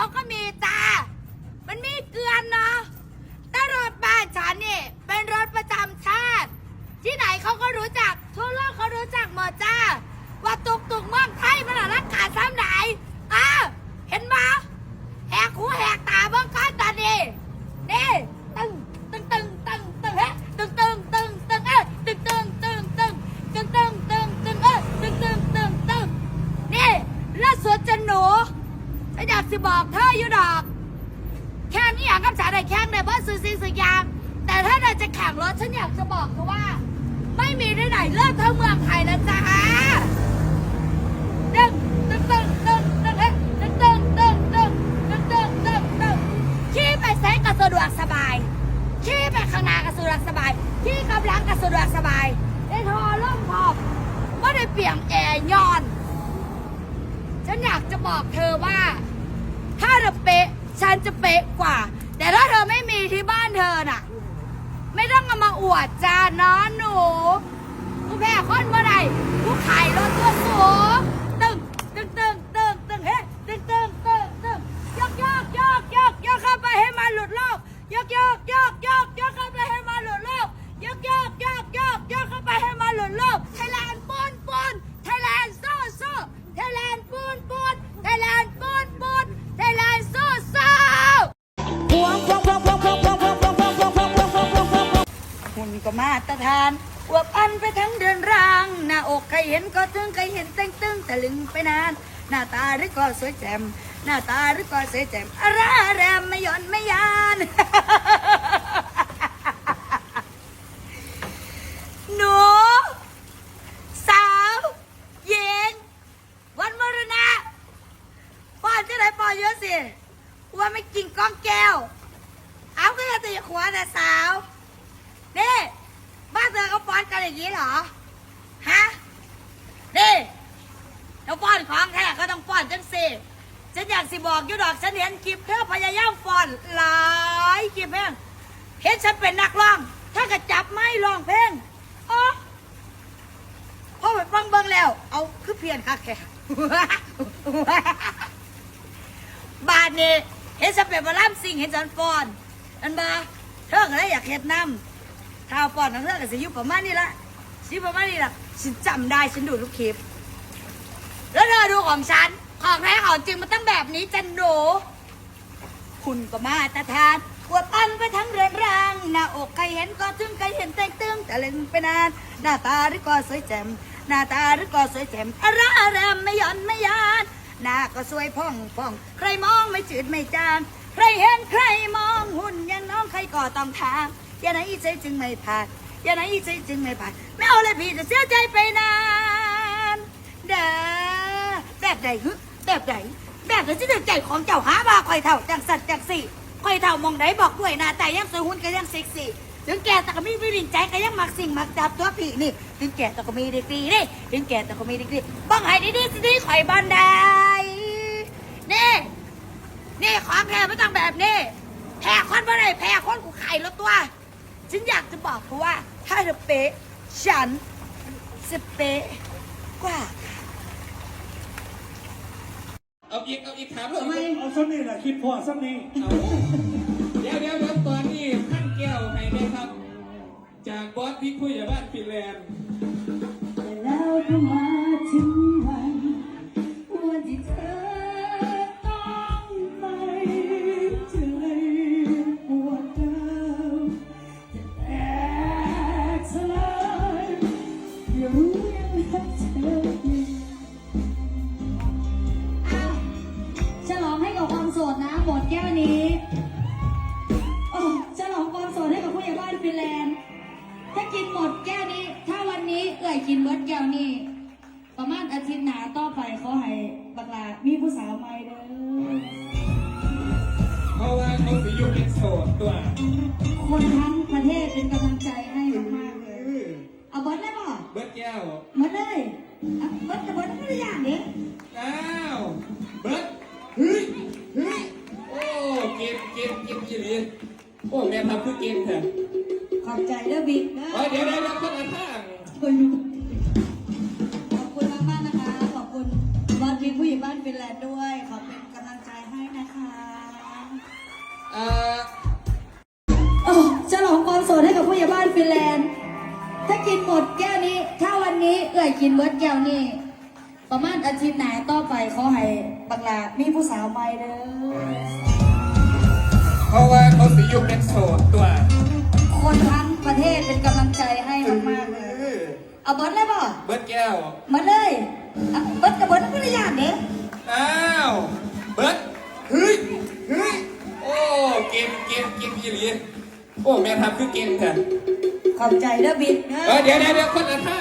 เขาก็มีตามันมีเกลือนเนาะแต่รถบ้านฉันนี่เป็นรถประจำชาติ ที่ไหนเขาก็รู้จัก ทั่วโลกเขารู้จักหมดจ้า ว่าตุกตุกเมือง บอกเธออยู่ดอก แค่นี้อยากกับฉันได้แข่งในเบอร์ซื้อสิ่งสิ่งอยาง แต่ถ้าเราจะแข่งรถฉันอยากจะบอกเธอว่า ไม่มีที่ไหนเลิกเท่าเมืองไทยแล้วจ้าตึงตึงตึงตึงตึ้งเฮ้ยตึ้งตึงตึงตึงตึงตึงตึงตึงขี่ไปเซ็ก็สะดวกสบายขี่ไปข้างหน้าก็สะดวกสบายขี่กำลังก็สะดวกสบายได้ทอล่มพอบไม่ได้เปลี่ยนแอร์ย้อน ฉันอยากจะบอกเธอว่า ถ้าเธอเป๊ะฉันจะเป๊ะกว่า แต่ถ้าเธอไม่มีที่บ้านเธอน่ะ ไม่ต้องเอามาอวดจ้าน้อนหนูกูแพ้คนเมื่อไหร่กูขายรถ มาตรฐานอวบอันไปทั้งเดือนร่าง หน้าอกใครเห็นก็ถึงใครเห็นเต้งตึงตะลึงไปนาน หน้าตาหรือก็สวยแจ่มหน้าตาหรือก็สวยแจ่มอาราแรมไม่หย่อนไม่ยานหนูสาวหญิงวันมรณะป้อนจะไหนป้อนเยอะสิว่าไม่กินก้องแก้วเอาก็จะตีขวาแต่สาว นี่บ้านเธอเขาป้ อย่างนี้เหรอ ฮะ นี่เราป้อนของแท้ก็ต้องป้อนจังสิฉันอยากสิบอกอยู่ดอกฉันเห็นคลิปเธอพยายามป้อนหลายคลิปเพลงเห็นฉันเป็นนักร้องถ้าก็จับไม้ร้องเพลงอ๋อพอไปฟังเบิ่งแล้ว เอาคือเพียนค่ะแค่บาทนี่เห็นฉันเป็นบาล่ามสิ่งเห็นฉันฟ้อน อันบาเธอก็เลยอยากเห็ดน้ำ ถ้าเอาฟ้อนของเธอก็สิยู่ประมาณนี้ละสิประมาณนี้ละฉันจำได้ฉันดูทุกคลิป แล้วเธอดูของฉัน ของแท้ของจริงมันต้องแบบนี้จันโดคุณก็มาตรฐานอวบอันไปทั้งเรือนร่าง หน้าอกใครเห็นก็ถึงใครเห็นแต่งตึงแต่เล่นไปนานหน้าตาหรือก็สวยแจ่มหน้าตาหรือก็สวยแจ่มอาราอารมไม่หย่อนไม่ยานหน้าก็สวยพ่องพ่อง ใครมองไม่จืดไม่จาง ใครเห็นใครมองหุ่นยังน้องใครก็ต้องถาม อย่าไหนใจจึงไม่ผ่านอย่าไหนใจจึงไม่ผ่านไม่เอาเลยพี่จะเสียใจไปนานเด้อแบบใดฮึแบบใดแบบไหนที่ถึงใจของเจ้าหาบาคอยเท่าจังสัตว์จังสี่คอยเท่ามองไหนบอกด้วยน้าตายังสวยหุ่นก็ยังเซ็กซี่ถึงแก่แต่ก็มีวิรินใจก็ยังมักสิ่งมักจับตัวผีนี่ถึงแก่แต่ก็มีดีกรีนี่ถึงแก่แต่ก็มีดีกรีบ้องให้ดีๆสิดีข่อยบันไดนี่นี่ของแท้ไม่ต้องแบบนี้แพ้คนไม่ได้แพ้คนกูไข่แล้วตัว ฉันอยากจะบอกเพราะว่า ถ้าเธอเป๊ะ ฉันจะเป๊ะกว่า เอาอีกเอาอีกถามเลยเอาซ้ำนี่แหละคิดพอซ้ำนี่เอาเดี๋ยวเดี๋ยวเดี๋ยวตอนนี้ท่านแก้วให้ได้ครับ จากบอสพี่คุยกับบ้านฟินแลนด์ แล้วก็มาถึ หมดแก้วนี้ ถ้าวันนี้เอ่ยกินเบิร์ดแก้วนี้ ประมาณอาทิตย์หน้าต่อไปเขาให้บักลามีผู้สาวใหม่เด้อเพราะว่าเขาสิอยู่เป็นโสดตัวคนทั้งประเทศเป็นกำลังใจให้มากๆเลยเอาเบิร์ดได้ป่ะเบิร์ดแก้วเบิร์ดเลยอะเบิร์ดแต่เบิร์ดไม่ได้อย่างนี้อ้าวเบิร์ดเฮ้ยเฮ้ยโอ้เกมเกมเกมจีรีโอ้แม่ทำคือเกมเถอะ ขอบใจเด้อบิ๊กเด้เอ้ยเดี๋ยวเดี๋ยวเดี๋ยวคนละทาง ขอบคุณมากๆนะคะ ขอบคุณวัดวิวผู้ใหญ่บ้านฟินแลนด์ด้วย ขอเป็นกำลังใจให้นะคะเอ่อโอ้ฉลองความโสดให้กับผู้ใหญ่บ้านฟินแลนด์ ถ้ากินหมดแก้วนี้ ถ้าวันนี้เอื่อยกินเบิร์ดแก้วนี้ประมาณอาทิตย์หน้าต่อไปขอให้บักลามีผู้สาวใหม่เด้อ เพราะว่าเขาสิอยู่เป็นโสดตัว ประเทศเป็นกำลังใจให้มากๆเลยเออเอาเบิร์ดเลยป่ะเบิร์ดแก้วมาเลยอะเบิร์ดกับเบิร์ดไม่ได้ยากเด้อ้าวเบิร์ดเฮ้ยเฮ้ยโอ้เกมเกมเกมยี่หลีโอ้แม่ทัพคือเกมแท้ขอบใจเด้อบิ๊กเด้เอออเดี๋ยวเดี๋ยวเดี๋ยวคนละท่า